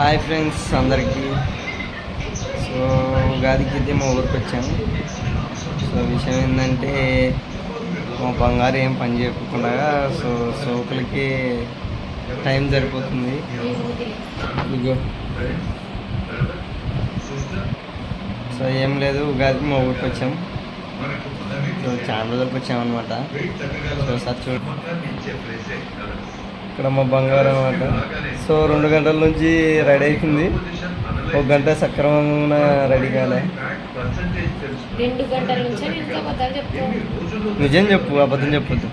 Hi friends అందరికీ. So ఉగాదికి అయితే మా ఊరికి వచ్చాము సో విషయం ఏంటంటే మా బంగారు ఏం పని చేయకుండా సో సోకులకి టైం సరిపోతుంది. ఇగో సో ఏం లేదు ఉగాదికి మా ఊరికి వచ్చాం. సో చాలా రోజులకు వచ్చామన్నమాట. సో సార్ చూడు. ఇక్కడ మా బంగారం అనమాట సో రెండు గంటల నుంచి రెడీ అయిపోయింది. ఒక గంట సక్రమంగా రెడీ కాలే. నిజం చెప్పు అబద్ధం చెప్పొద్దు.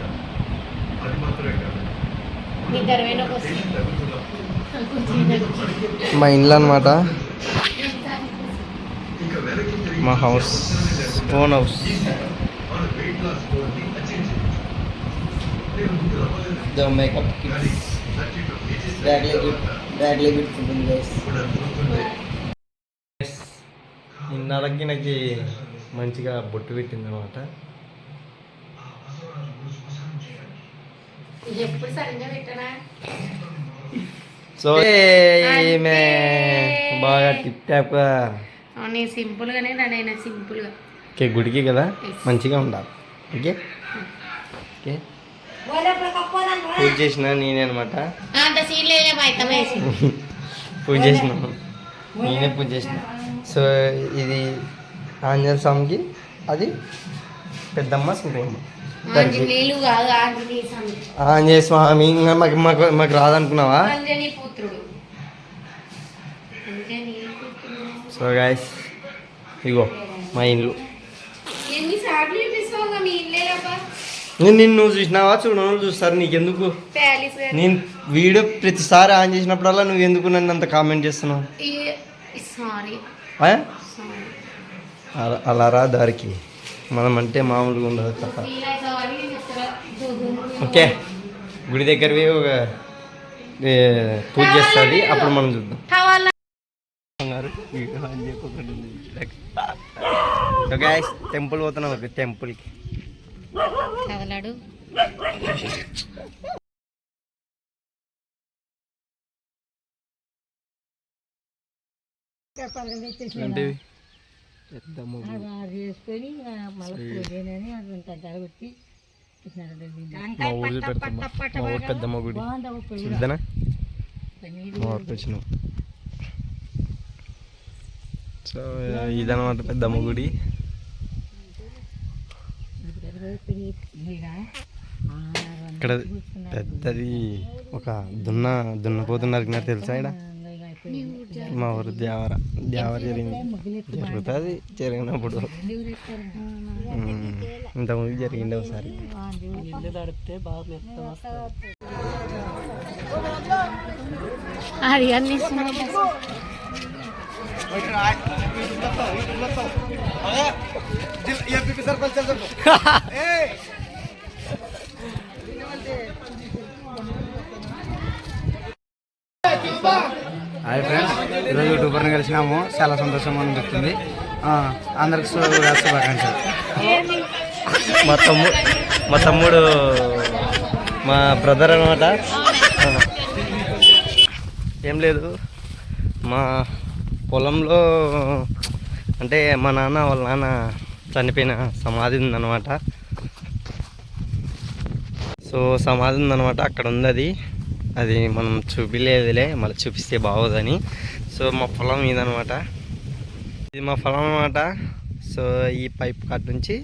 మీ ఇంట్లో అనమాట మా house own house. The makeup kits Bagley gift Bagley gift ఉంటుంది గైస్ ఇన్నరకి నాకు మంచిగా బొట్టు పెట్టింది అనమాట ఎప్పుడు సడన్గా పెట్టనా సో ఈమె బాగా టిప్ టాప్గా నేను సింపుల్ గానే రెడీ సింపుల్ గా ఓకే గుడికి కదా మంచిగా ఉండాలి ఓకే ఓకే పూజ చేసిన నేనే అనమాట పూజ చేసిన. నేనే పూజ చేసిన. సో ఇది ఆంజనేయ స్వామికి అది పెద్దమ్మ సింగమ్మ ఆంజనేయ స్వామి. మాకు మాకు మాకు రాదనుకున్నావా? సో గాయస్ ఇగో మా ఇల్లు. ఎన్నిసార్లు చూపిస్తావు మీ నిన్ను నువ్వు చూసినావా చూడను చూస్తారు. నీకెందుకు? నేను వీడియో ప్రతిసారి ఆన్ చేసినప్పుడల్లా నువ్వు ఎందుకు నన్ను అంత కామెంట్ చేస్తున్నావు? అలా- రా దారికి. మనం అంటే మామూలుగా ఉండదు తప్ప. ఓకే. గుడి దగ్గర పోయి ఒక పూజ చేస్తుంది. అప్పుడు మనం చూద్దాం. టెంపుల్ పోతున్నాం. టెంపుల్కి కదలాడు మళ్ళీ జరగొచ్చి మా ఊరు పెడతాం. మా ఊరు పెద్దమ్మ గుడి చూద్దానా? మా ఊరికి వచ్చినాం సో ఇదనమాట పెద్దమ్మ గుడి ఇక్కడ పెద్దది ఒక దున్న దున్నపోతున్నారు నాకు తెలుసా ఇక్కడ? మా ఊరు దేవర దేవర జరిగింది. జరుగుతుంది జరిగినప్పుడు. ఉమ్, ఇంతకుముందు జరిగింది ఒకసారి. హాయ్ ఫ్రెండ్స్ ఈరోజు యూట్యూబర్ని కలిసినాము. చాలా సంతోషంగా అనిపిస్తుంది ఆ, అందరికి శుభ- శుభాకాంక్షలు. మా తమ్ముడు మా తమ్ముడు మా బ్రదర్ అనమాట ఏం లేదు. మా పొలంలో అంటే మా నాన్న వాళ్ళ నాన్న చనిపోయిన సమాధి ఉందన్నమాట. సో సమాధి ఉందన్నమాట. అక్కడ ఉంది అది అది మనం చూపిలేదులే మళ్ళీ చూపిస్తే బాగోదని. సో మా పొలం ఇదనమాట ఇది మా పొలం అనమాట సో ఈ పైప్ కట్ నుంచి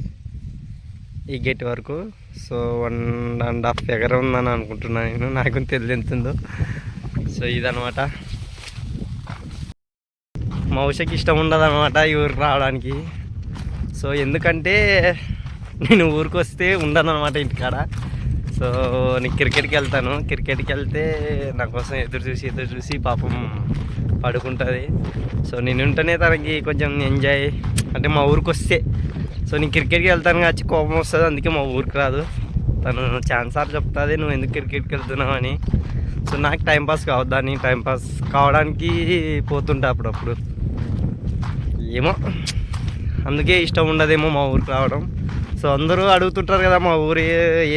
ఈ గేట్ వరకు. సో వన్ అండ్ హాఫ్ ఎగర ఉందని అనుకుంటున్నాను నేను. నాకు తెలియదు ఎంత ఉందో. సో ఇదనమాట మా ఉషకి ఇష్టం ఉండదు అనమాట ఈ ఊరికి రావడానికి. సో ఎందుకంటే నేను ఊరికి వస్తే ఉండను అనమాట ఇంటికాడ. సో నేను క్రికెట్కి వెళ్తాను. క్రికెట్కి వెళ్తే నా కోసం ఎదురు చూసి ఎదురు చూసి పాపం పడుకుంటుంది. సో నేను ఉంటేనే తనకి కొంచెం ఎంజాయ్ అంటే మా ఊరికి వస్తే సో నేను క్రికెట్కి వెళ్తాను కాచి కోపం వస్తుంది అందుకే మా ఊరికి రాదు. తను ఛాన్స్ సార్ చెప్తుంది నువ్వు ఎందుకు క్రికెట్కి వెళ్తున్నావు అని. సో నాకు టైంపాస్ కావద్దని టైంపాస్ కావడానికి పోతుంటా అప్పుడప్పుడు. ఏమో. అందుకే ఇష్టం ఉండదేమో మా ఊరికి రావడం. సో అందరూ అడుగుతుంటారు కదా మా ఊరు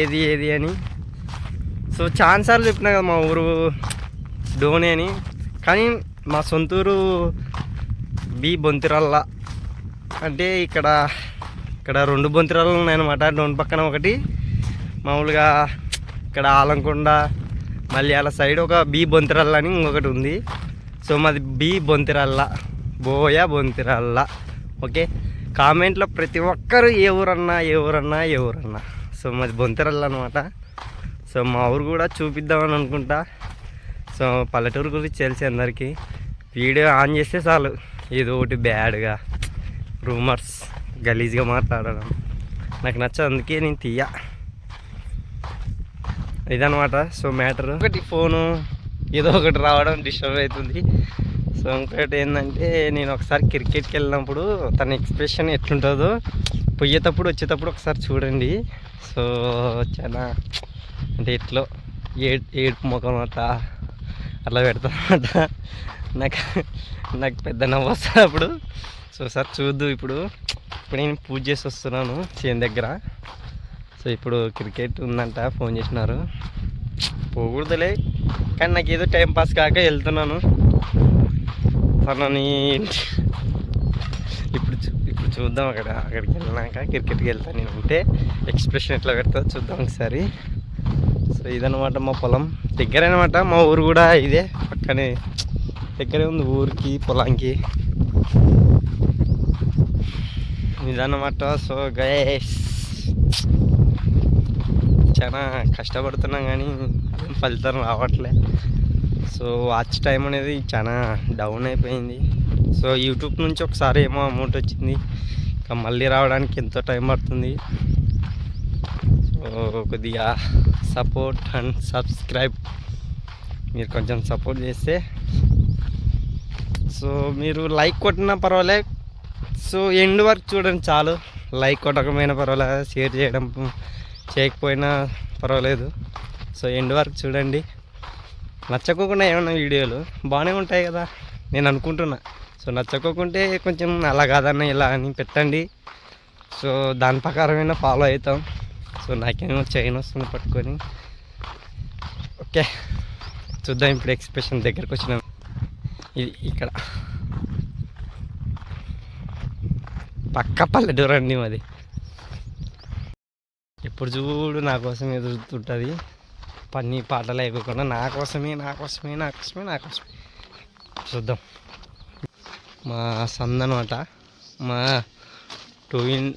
ఏది ఏది అని. సో చాలాసార్లు చెప్పినా కదా మా ఊరు డోని అని. కానీ మా సొంతూరు బి బొంతిరల్ల అంటే ఇక్కడ ఇక్కడ రెండు బొంతిరాలు ఉన్నాయన్నమాట డోన్ పక్కన ఒకటి మామూలుగా ఇక్కడ ఆలంకొండ మళ్ళీ అలా సైడ్ ఒక బి బొంతిరల్ల అని ఇంకొకటి ఉంది. సో మాది బి బొంతిరల్ల బోయ బొంతిరల్ల ఓకే? కామెంట్లో ప్రతి ఒక్కరు ఏ ఊరన్నా ఏ ఊరన్నా ఏ ఊరన్నా సో మాది బొంతిరల్ల అనమాట సో మా ఊరు కూడా చూపిద్దామని అనుకుంటా. సో పల్లెటూరు గురించి తెలిసి అందరికీ. వీడియో ఆన్ చేస్తే చాలు. ఏదో ఒకటి బ్యాడ్గా రూమర్స్ గలీజ్గా మాట్లాడడం. నాకు నచ్చదు అందుకే నేను తీయ. ఇదనమాట సో మ్యాటర్. ఒకటి ఫోను ఏదో ఒకటి రావడం డిస్టర్బ్ అవుతుంది. సో ఇంకోటి ఏంటంటే నేను ఒకసారి క్రికెట్కి వెళ్ళినప్పుడు తన ఎక్స్ప్రెషన్ ఎట్లుంటుందో పొయ్యేటప్పుడు వచ్చేటప్పుడు ఒకసారి చూడండి. సో చాలా అంటే ఎట్లో ఏడ్ ఏడుపు ముఖం అట్లా అట్లా పెడతానమాట. నాకు నాకు పెద్ద నవ్వు వస్తుంది అప్పుడు. సో సార్ చూద్దు ఇప్పుడు. ఇప్పుడు నేను పూజ చేసి వస్తున్నాను చేను దగ్గర. సో ఇప్పుడు క్రికెట్ ఉందంట ఫోన్ చేసినారు. పోకూడదులే. కానీ నాకు ఏదో టైం పాస్ కాక వెళ్తున్నాను. తనని ఇప్పుడు ఇప్పుడు చూద్దాం అక్కడ అక్కడికి వెళ్ళినాక క్రికెట్కి వెళ్తాను నేను ఉంటే ఎక్స్ప్రెషన్ ఎట్లా పెడతా చూద్దాం ఒకసారి. సో ఇదనమాట మా పొలం. దగ్గర అనమాట మా ఊరు కూడా ఇదే. పక్కనే దగ్గరే ఉంది ఊరికి పొలానికి. ఇదన్నమాట. సో గైస్ చాలా కష్టపడుతున్నాం కానీ ఫలితం రావట్లే. సో వాచ్ టైం అనేది చాలా డౌన్ అయిపోయింది. సో యూట్యూబ్ నుంచి ఒకసారి ఏమో అమౌంట్ వచ్చింది. ఇంకా మళ్ళీ రావడానికి ఎంతో టైం పడుతుంది. సో కొద్దిగా సపోర్ట్ అండ్ సబ్స్క్రైబ్ మీరు కొంచెం సపోర్ట్ చేస్తే. సో మీరు లైక్ కొట్టినా పర్వాలే. సో ఎండ్ వరకు చూడండి చాలు. లైక్ కొట్టకపోయినా పర్వాలేదు షేర్ చేయడం చేయకపోయినా పర్వాలేదు. సో ఎండ్ వరకు చూడండి. నచ్చకోకుండా ఏమన్నా వీడియోలు? బాగానే ఉంటాయి కదా నేను అనుకుంటున్నా. సో నచ్చకోకుంటే కొంచెం అలా కాదన్న ఇలా అని పెట్టండి. సో దాని ప్రకారమైనా ఫాలో అవుతాం. సో నాకేమో చైన్ వస్తుంది పట్టుకొని. ఓకే. చూద్దాం ఇప్పుడు ఎక్స్ప్రెషన్ దగ్గరకు వచ్చినాం. ఇది ఇక్కడ. పక్క పల్లెటూరు అండి మాది. ఎప్పుడు చూడు నా కోసం ఎదురుతుంటుంది. పని పాట లేకుండా నా కోసమే నా కోసమే నా కోసమే నా కోసమే. చూద్దాం. మా సంద అనమాట మా టూ ఇన్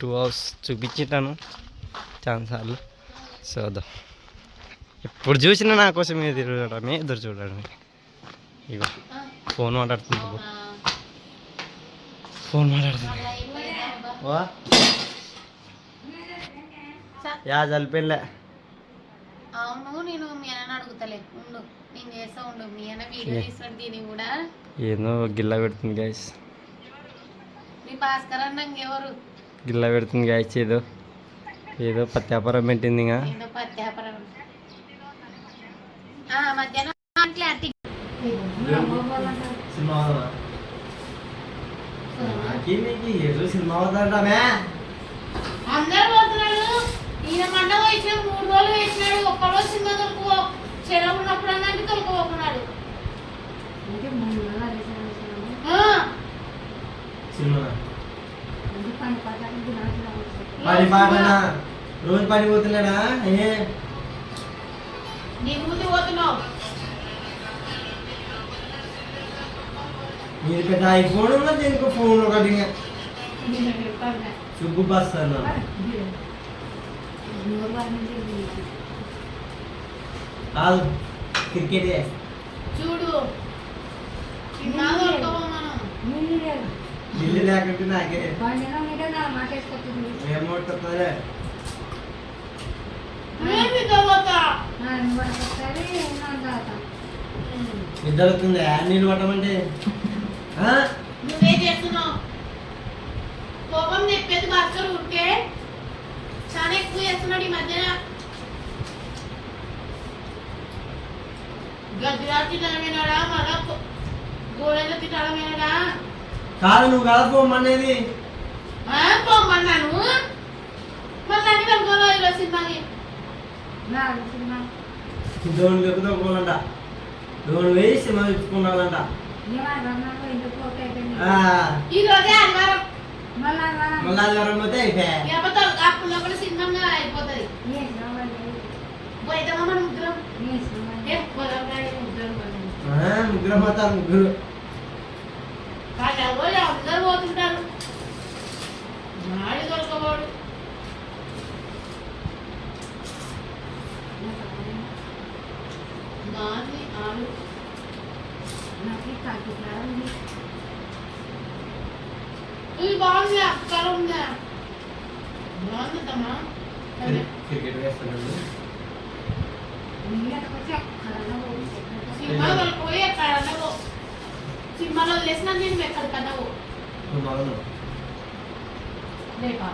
టూ అవర్స్ చూపించాను చాలాసార్లు. చూద్దాం. ఎప్పుడు చూసినా నా కోసమే ఎదురుడమే ఎదురు చూడడమే ఇగో ఫోన్ మాట్లాడుతుంది. ఫోన్ మాట్లాడుతుంది. యా చల్లిపోయిలే అవును నేను మీ అన్న అడుగుతలే ఉండు నేను చేస్తా ఉండు మీ అన్న వీడియో. తీస్తాడు దీన్ని కూడా ఏందో గిల్ల పెడుతుంది గాయస్ మీ భాస్కర్ అన్న ఇంకెవరు గిల్ల పెడుతుంది గాయస్ ఏదో ఏదో పత్యాపారం పెట్టింది ఇంకా ఏదో పత్యాపరం ఆ, మధ్యాహ్నం క్లారిటీ సినిమా అవుతాడమే అందరు ఈయన మండపం వేసిన మూడు రోజులు వేసినాడు. ఒక్కరోజు సినిమా తొలుకు చెరవు ఉన్నప్పుడు. పని పాటనా? రోజు పని పోతున్నాడా? ఏ? నీ ముందు పోతున్నావు. మీరు పెద్ద ఐఫోన్ ఉన్నా దీనికి ఫోన్ ఒకటి ఇంకా. సుబ్బు బస్ అన్నా ఇది. నోరు వారి నుంచి ఇది. కాదు క్రికెట్ చూడు. ఇల్లు లేకుంటే నాకే. ఉంటే. ఏమవుతుందే. ఇద్దరు అవుతుంది నీళ్ళు పట్టమంటే? ఆ? నువ్వేం చేస్తున్నావు? కోపం చెప్పేది భాస్కర్ ఊరికే? చాలా ఎక్కువ చేస్తున్నాడు ఈ మధ్యన. గదిరా తిట్టడం వినాడా మళ్ళా గోడలో తిట్టడం వినాడా కాదు నువ్వు కదా పోమనేది పోమన్నాను. మళ్ళీ అన్ని కనుకోవాలి ఈరోజు సినిమాకి. నా సినిమా. దోని లేకపోతే పోలంట నువ్వు వేసి సినిమా ఈ రోజే ఆదివారం. మళ్ళా మళ్ళా మళ్ళీ ఆదివారం పోతే అయిపోయా లేకపోతే అప్పుడు లోపల సినిమా అయిపోతుంది ఏ శ్రమండి పోయిద్దామా మన ముగ్గురం ఏ శ్రమండి ఏ పొలం కాడికి ముగ్గురం పోదాం. ముగ్గురు పోతారు ముగ్గురు వాళ్ళు ఎవరు అందరూ పోతుంటారు మాడి దొరకబోడు నాది ఆలు నాకు కాకి ఉంది ఇది బాగుంది అక్కడ ఉందా బాగుందమ్మా క్రికెట్ వేస్తున్నాడు. సినిమాలో పోయి ఎక్కడ అన్నవో సినిమాలో వదిలేసిన నేను ఎక్కడికన్నా పో. లేపా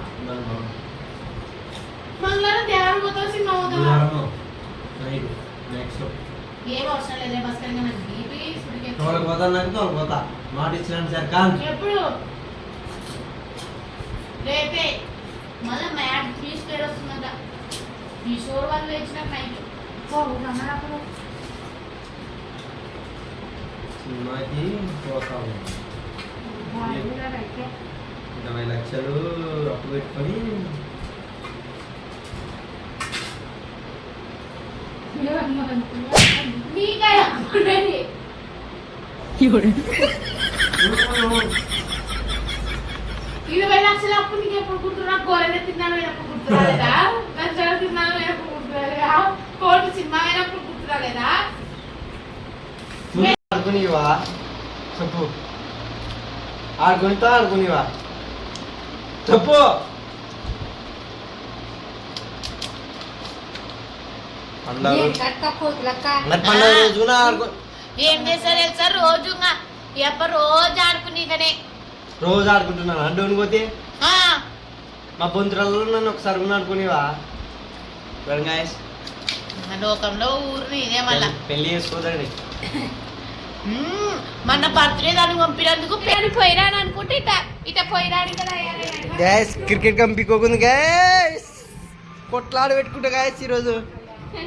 మంగళవారం దేవారం పోతావు సినిమా పోతావా? నెక్స్ట్ ఏం అవసరం లేదే బస్ కనుక నాకు బీపీ సుడికి తోలకు పోతా నాకు తోలకు పోతా. మాట ఇచ్చినాను సార్ ఎప్పుడు? రేపే మళ్ళీ మ్యాట్ ఫీజ్ పేరు వస్తుందంట ఈ షోర్ వాళ్ళు ఇచ్చిన నైట్ పోవు అన్నప్పుడు సినిమాకి పోతాము. ఇరవై లక్షలు అప్పు పెట్టుకొని నీకాయ. ఇరవై లక్షల అప్పు నీకు ఎప్పుడు గుర్తున్నా గోరెనే తిన్నాను ఎప్పుడు గుర్తురాలేదా గంజలు తిన్నాను ఎప్పుడు గుర్తురాలేదా కోటి సినిమా అయినప్పుడు గుర్తురాలేదా ఆడుకునివా? చెప్పు. ఆడుకునితో ఆడుకునివా? చెప్పు. ఏం చేస్తారు తెలుసా? రోజు ఎప్ప రోజు ఆడుకునేకనే రోజు ఆడుకుంటున్నాను. అంటూ పోతే? మా బొంతులలో నన్ను ఒకసారి ఉన్న ఆడుకునివా? రంగాయస్ లోకంలో ఊరిని ఇదే మళ్ళా. పెళ్ళి చేసుకోదండి. మొన్న బర్త్డే దాన్ని పంపినందుకు పేరు పోయిరాను అనుకుంటే ఇట ఇట పోయిరాడు కదా గ్యాస్ క్రికెట్ కంపికోకుంది గ్యాస్ కొట్లాడి పెట్టుకుంటా గ్యాస్ ఈరోజు.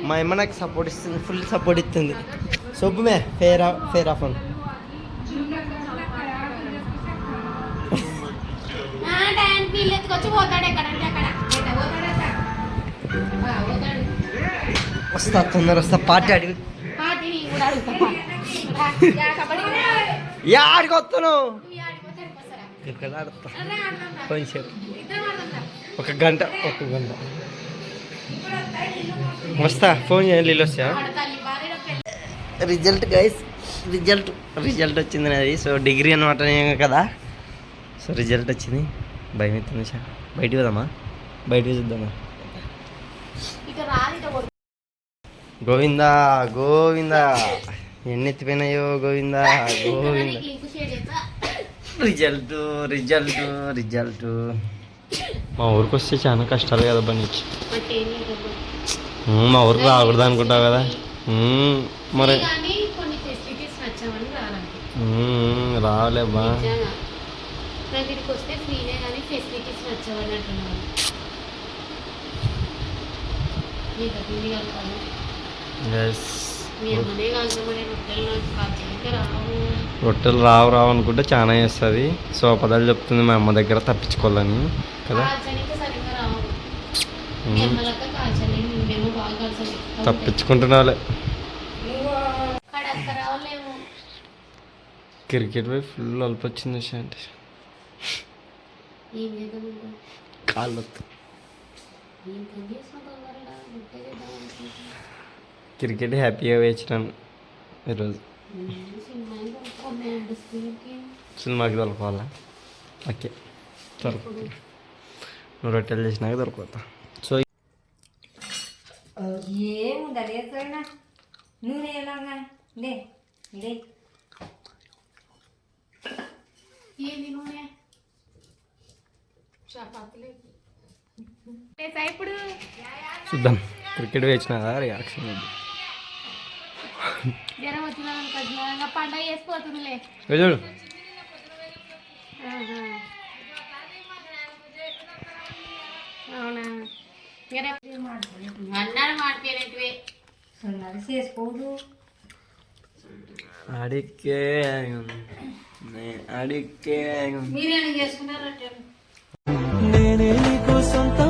మా అమ్మ నాకు సపోర్ట్ ఇస్తుంది ఫుల్ సపోర్ట్ ఇస్తుంది. సొప్పుమే ఫేర్ ఫేర్ ఆఫ్ అని వీళ్ళు ఎత్తుకొచ్చి పోతాడు ఎక్కడంటే అక్కడ. వస్తా తొందర వస్తా పార్టీ అడిగి. పార్టీ నేను కూడా అడుగుతా. పా. రా, యా, ఆడికి వస్తాను? క్రికెట్ ఆడుతా. కొంచెం. ఒక గంట ఒక గంట. వస్తా ఫోన్ చేయండి వస్తా. Result guys result. రిజల్ట్ వచ్చింది నాది. సో డిగ్రీ అనమాట కదా. సో రిజల్ట్ వచ్చింది. భయం అవుతుంది సార్ బయటికి పోదామా బయటికి చూద్దామా. గోవిందా గోవిందా. ఎన్ని ఎత్తిపోయినాయో గోవిందా గోవిందా. నీకు. Result result result. మా ఊరికి వస్తే చాలా కష్టాలు కదా లేదు. మా ఊరికి రాకూడదు అనుకుంటావు కదా. మరి. రాలేబ్బా ప్రతికి వస్తే ఫ్రీనే కానీ ఫెసిలిటీస్ నీకు. మీ అమ్మనే కలుపుతామని రొట్టెలు నాకు రావు. రొట్టెలు రావు రావు అనుకుంటే చాలా చేస్తుంది. సో పదాలు చెప్తుంది మా అమ్మ దగ్గర తప్పించుకోవాలని కదా? తప్పించుకుంటున్నావులే. క్రికెట్ పోయి ఫుల్ అల్ప వచ్చింది అంటే ఏం చేద్దాం ఇంకా? కాళ్ళు ఏం పని చేస్తాం తొందరగా రొట్టె చేద్దాం అనుకుంటున్నా క్రికెట్ హ్యాపీగా వేయించినాను ఈరోజు సినిమా కొన్నాయండి స్క్రీన్కి సినిమాకి దొరకాలా ఓకే దొరక నువ్వు రొట్టెలు చేసినాక దొరకతా సో ఏముందా లేకపోయినా నూనె ఎలాగా లే లే ఏంది నూనె చపాతీలు ఇప్పుడు చూద్దాం. క్రికెట్ వేయించిన రియాక్షన్ పండగ చూడు. అడిక్కే అడిక్కే బిర్యానీ చేసుకున్నారా నేనే నీకు సొంత